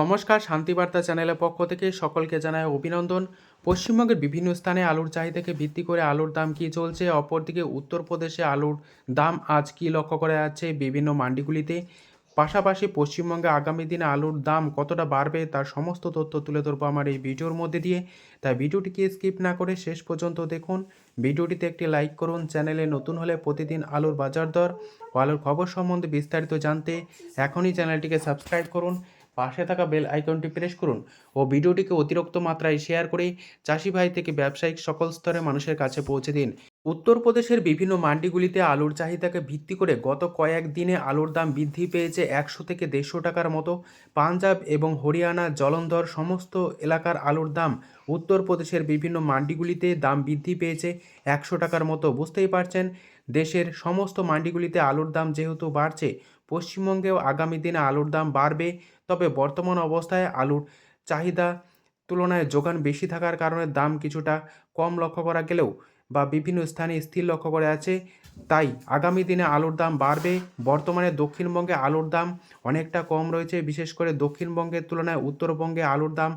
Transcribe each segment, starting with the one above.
নমস্কার, শান্তিবার্তা চ্যানেলের পক্ষ থেকে সকলকে জানায় অভিনন্দন। পশ্চিমবঙ্গের বিভিন্ন স্থানে আলুর চাহিদাকে ভিত্তি করে আলুর দাম কী চলছে? অপরদিকে উত্তরপ্রদেশে আলুর দাম আজ কী লক্ষ্য করা যাচ্ছে বিভিন্ন মান্ডিগুলিতে? পাশাপাশি পশ্চিমবঙ্গে আগামী দিনে আলুর দাম কতটা বাড়বে তার সমস্ত তথ্য তুলে ধরবো আমার এই ভিডিওর মধ্যে দিয়ে। তাই ভিডিওটিকে স্কিপ না করে শেষ পর্যন্ত দেখুন। ভিডিওটিতে একটি লাইক করুন, চ্যানেলে নতুন হলে প্রতিদিন আলুর বাজার দর ও আলুর খবর সম্বন্ধে বিস্তারিত জানতে এখনই চ্যানেলটিকে সাবস্ক্রাইব করুন। পাশে থাকা বেল আইকনটি প্রেস করুন ও ভিডিওটিকে অতিরিক্ত মাত্রায় শেয়ার করে চাষি ভাই থেকে ব্যবসায়িক সকল স্তরে মানুষের কাছে পৌঁছে দিন। উত্তরপ্রদেশের বিভিন্ন মান্ডিগুলিতে আলুর চাহিদাকে ভিত্তি করে গত কয়েক দিনে আলুর দাম বৃদ্ধি পেয়েছে একশো থেকে দেড়শো টাকার মতো। পাঞ্জাব এবং হরিয়ানা, জলন্ধর সমস্ত এলাকার আলুর দাম উত্তরপ্রদেশের বিভিন্ন মান্ডিগুলিতে দাম বৃদ্ধি পেয়েছে একশো টাকার মতো। বুঝতেই পারছেন দেশের সমস্ত মান্ডিগুলিতে আলুর দাম যেহেতু বাড়ছে, পশ্চিমবঙ্গেও আগামী দিনে আলুর দাম বাড়বে। তবে বর্তমান অবস্থায় আলুর চাহিদা তুলনায় যোগান বেশি থাকার কারণে দাম কিছুটা কম লক্ষ্য করা গেলেও বা বিভিন্ন স্থানে স্থির লক্ষ্য করে আছে। তাই আগামী দিনে আলুর দাম বাড়বে। বর্তমানে দক্ষিণবঙ্গে আলুর দাম অনেকটা কম রয়েছে। বিশেষ করে দক্ষিণবঙ্গের তুলনায় উত্তরবঙ্গে আলুর দাম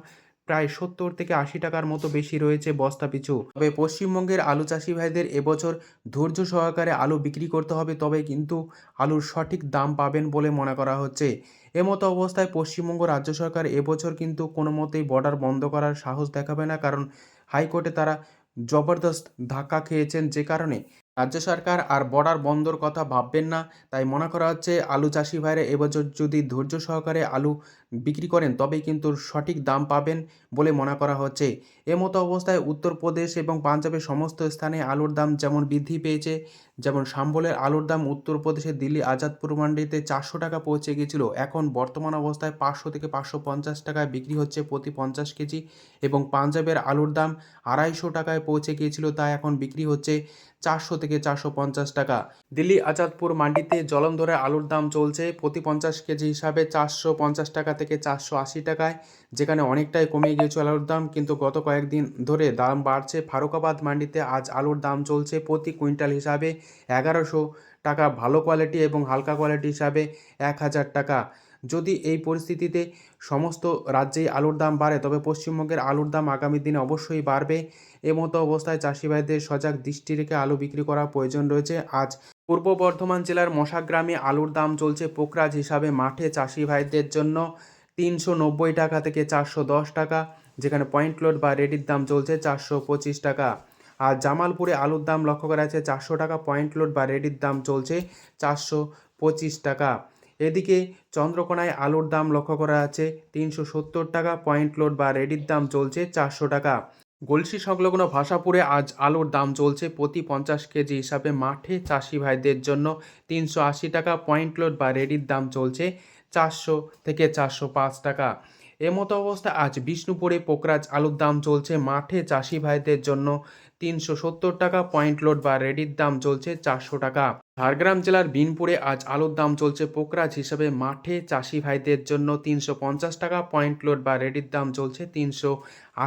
প্রায় সত্তর থেকে আশি টাকার মতো বেশি রয়েছে বস্তা পিছু। তবে পশ্চিমবঙ্গের আলু চাষি ভাইদের এবছর ধৈর্য সহকারে আলু বিক্রি করতে হবে, তবে কিন্তু আলুর সঠিক দাম পাবেন বলে মনে করা হচ্ছে। এমতো অবস্থায় পশ্চিমবঙ্গ রাজ্য সরকার এবছর কিন্তু কোনো মতেই বর্ডার বন্ধ করার সাহস দেখাবে না, কারণ হাইকোর্টে তারা জবরদস্ত ধাক্কা খেয়েছেন যে কারণে। রাজ্য সরকার আর বর্ডার বন্ধর কথা ভাববেন না, তাই মনে করা হচ্ছে আলু চাষি ভাইরা এবছর যদি ধৈর্য সহকারে আলু বিক্রি করেন, তবেই কিন্তু সঠিক দাম পাবেন বলে মনে করা হচ্ছে। এমতো অবস্থায় উত্তরপ্রদেশ এবং পাঞ্জাবের সমস্ত স্থানে আলুর দাম যেমন বৃদ্ধি পেয়েছে, যেমন সাম্বলের আলুর দাম উত্তরপ্রদেশের দিল্লি আজাদপুর মান্ডিতে চারশো টাকা পৌঁছে গিয়েছিল এখন বর্তমান অবস্থায় পাঁচশো থেকে পাঁচশো পঞ্চাশ টাকায় বিক্রি হচ্ছে প্রতি পঞ্চাশ কেজি এবং পাঞ্জাবের আলুর দাম আড়াইশো টাকায় পৌঁছে গিয়েছিল, তা এখন বিক্রি হচ্ছে চারশো থেকে চারশো পঞ্চাশ টাকা। দিল্লি আজাদপুর মান্ডিতে জলন্ধরে আলুর দাম চলছে, প্রতি পঞ্চাশ কেজি হিসাবে চারশো পঞ্চাশ টাকা থেকে চারশো আশি টাকায়, যেখানে অনেকটাই কমে গিয়েছিল আলুর দাম। কিন্তু গত কয়েকদিন ধরে দাম বাড়ছে। ফারুকাবাদ মান্ডিতে আজ আলুর দাম চলছে প্রতি কুইন্টাল হিসাবে এগারোশো টাকা, ভালো কোয়ালিটি এবং হালকা কোয়ালিটি হিসাবে এক হাজার টাকা। যদি এই পরিস্থিতিতে সমস্ত রাজ্যেই আলুর দাম বাড়ে, তবে পশ্চিমবঙ্গের আলুর দাম আগামী দিনে অবশ্যই বাড়বে। এমতো অবস্থায় চাষিভাইদের সজাগ দৃষ্টি রেখে আলু বিক্রি করার প্রয়োজন রয়েছে। আজ পূর্ব বর্ধমান জেলার মশাগ্রামে আলুর দাম চলছে পোকরাজ হিসাবে। মাঠে চাষি ভাইদের জন্য তিনশো নব্বই টাকা থেকে চারশো দশ টাকা, যেখানে পয়েন্ট লোড বা রেডির দাম চলছে চারশো পঁচিশ টাকা। আর জামালপুরে আলুর দাম লক্ষ্য করা যাচ্ছে চারশো টাকা, পয়েন্ট লোড বা রেডির দাম চলছে চারশো পঁচিশ টাকা। এদিকে চন্দ্রকোনায় আলুর দাম লক্ষ্য করা আছে তিনশো সত্তর টাকা, পয়েন্ট লোড বা রেডির দাম চলছে চারশো টাকা। গলসি সংলগ্ন ভাষাপুরে আজ আলুর দাম চলছে প্রতি পঞ্চাশ কেজি হিসাবে মাঠে চাষি ভাইদের জন্য তিনশো আশি টাকা পয়েন্ট লোড বা রেডির দাম চলছে চারশো থেকে চারশো পাঁচ টাকা। এমতো অবস্থা আজ বিষ্ণুপুরে পোকরাজ আলুর দাম চলছে মাঠে চাষি ভাইদের জন্য তিনশো সত্তর টাকা পয়েন্ট লোড বা রেডির দাম চলছে চারশো টাকা। ঝাড়গ্রাম জেলার বিনপুরে আজ আলুর দাম চলছে পোকরাজ হিসাবে মাঠে চাষি ভাইদের জন্য তিনশো পঞ্চাশ টাকা পয়েন্ট লোড বা রেডির দাম চলছে তিনশো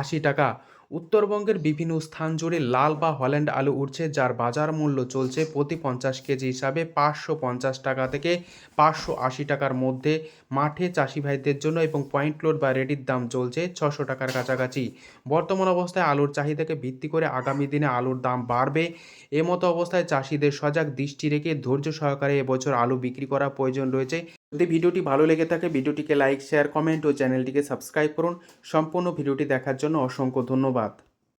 আশি টাকা। উত্তরবঙ্গের বিভিন্ন স্থান জুড়ে লাল বা হল্যান্ড আলু উঠছে যার বাজার মূল্য চলছে প্রতি পঞ্চাশ কেজি হিসাবে পাঁচশো পঞ্চাশ টাকা থেকে পাঁচশো আশি টাকার মধ্যে। মাঠে চাষি ভাইদের জন্য এবং পয়েন্ট লোড বা রেডির দাম চলছে ছশো টাকার কাছাকাছি। বর্তমান অবস্থায় আলুর চাহিদাকে ভিত্তি করে আগামী দিনে আলুর দাম বাড়বে। এমতো অবস্থায় চাষিদের সজাগ দৃষ্টি রেখে ধৈর্য সহকারে এবছর আলু বিক্রি করা প্রয়োজন রয়েছে। যদি ভিডিওটি ভালো লেগে থাকে, ভিডিওটিকে লাইক, শেয়ার, কমেন্ট ও চ্যানেলটিকে সাবস্ক্রাইব করুন। সম্পূর্ণ ভিডিওটি দেখার জন্য অসংখ্য ধন্যবাদ।